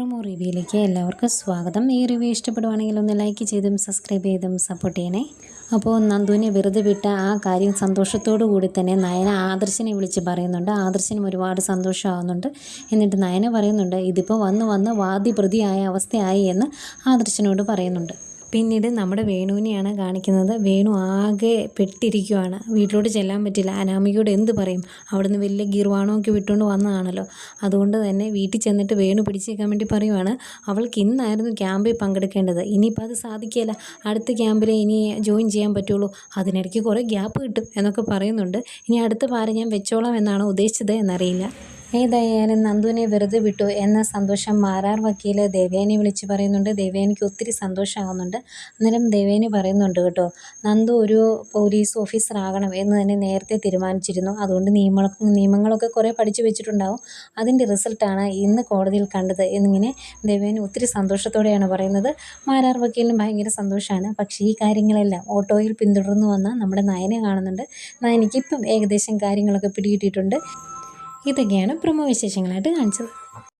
Promo റിവ്യൂയിലേക്ക് എല്ലാവർക്കും സ്വാഗതം. ഈ റിവ്യൂ ഇഷ്ടപ്പെടുവാണെങ്കിൽ ഒന്ന് ലൈക്ക് ചെയ്തും സബ്സ്ക്രൈബ് ചെയ്തും സപ്പോർട്ട് ചെയ്യണേ. അപ്പോൾ നന്ദുവിനെ വെറുതെ വിട്ട ആ കാര്യം സന്തോഷത്തോടു കൂടി തന്നെ നയന ആദർശനെ വിളിച്ച് പറയുന്നുണ്ട്. ആദർശനും ഒരുപാട് സന്തോഷമാകുന്നുണ്ട് എന്നിട്ട് നയന പറയുന്നുണ്ട് ഇതിപ്പോൾ വന്ന് വന്ന് വാദി പ്രതിയായ അവസ്ഥയായി എന്ന് ആദർശനോട് പറയുന്നുണ്ട്. പിന്നീട് നമ്മുടെ വേണുവിനെയാണ് കാണിക്കുന്നത്. വേണു ആകെ പെട്ടിരിക്കുവാണ്. വീട്ടിലോട്ട് ചെല്ലാൻ പറ്റില്ല. അനാമികയോട് എന്ത് പറയും? അവിടുന്ന് വലിയ ഗീർവാണമൊക്കെ വിട്ടുകൊണ്ട് വന്നതാണല്ലോ. അതുകൊണ്ട് തന്നെ വീട്ടിൽ ചെന്നിട്ട് വേണു പിടിച്ചേക്കാൻ വേണ്ടി പറയുവാണ്. അവൾക്ക് ഇന്നായിരുന്നു ക്യാമ്പിൽ പങ്കെടുക്കേണ്ടത്. ഇനിയിപ്പോൾ അത് സാധിക്കില്ല അടുത്ത ക്യാമ്പിൽ ഇനി ജോയിൻ ചെയ്യാൻ പറ്റുള്ളൂ. അതിനിടയ്ക്ക് കുറേ ഗ്യാപ്പ് കിട്ടും എന്നൊക്കെ പറയുന്നുണ്ട്. ഇനി അടുത്ത പാരം ഞാൻ വെച്ചോളാം എന്നാണ് ഉദ്ദേശിച്ചത് എന്നറിയില്ല. ഏതായാലും നന്ദുവിനെ വെറുതെ വിട്ടു എന്ന സന്തോഷം മാരാർ വക്കീൽ ദേവേനെ വിളിച്ച് പറയുന്നുണ്ട്. ദേവേനിക്ക് ഒത്തിരി സന്തോഷമാകുന്നുണ്ട്. അന്നേരം ദേവേനി പറയുന്നുണ്ട് കേട്ടോ നന്ദു ഒരു പോലീസ് ഓഫീസർ ആകണം എന്ന് തന്നെ നേരത്തെ തീരുമാനിച്ചിരുന്നു. അതുകൊണ്ട് നിയമ നിയമങ്ങളൊക്കെ കുറേ പഠിച്ചു വെച്ചിട്ടുണ്ടാവും. അതിന്റെ റിസൾട്ടാണ് ഇന്ന് കോടതിയിൽ കണ്ടത് എന്നിങ്ങനെ ദേവേനി ഒത്തിരി സന്തോഷത്തോടെയാണ് പറയുന്നത്. മാരാർ വക്കീലിനും ഭയങ്കര സന്തോഷമാണ്. പക്ഷേ ഈ കാര്യങ്ങളെല്ലാം ഓട്ടോയിൽ പിന്തുടർന്നു വന്ന നമ്മുടെ നയനെ കാണുന്നുണ്ട്. നയനിക്ക് ഇപ്പം ഏകദേശം കാര്യങ്ങളൊക്കെ പിടികിട്ടിയിട്ടുണ്ട്. ഇതൊക്കെയാണ് പ്രമോ വിശേഷങ്ങളായിട്ട് കാണിച്ചത്.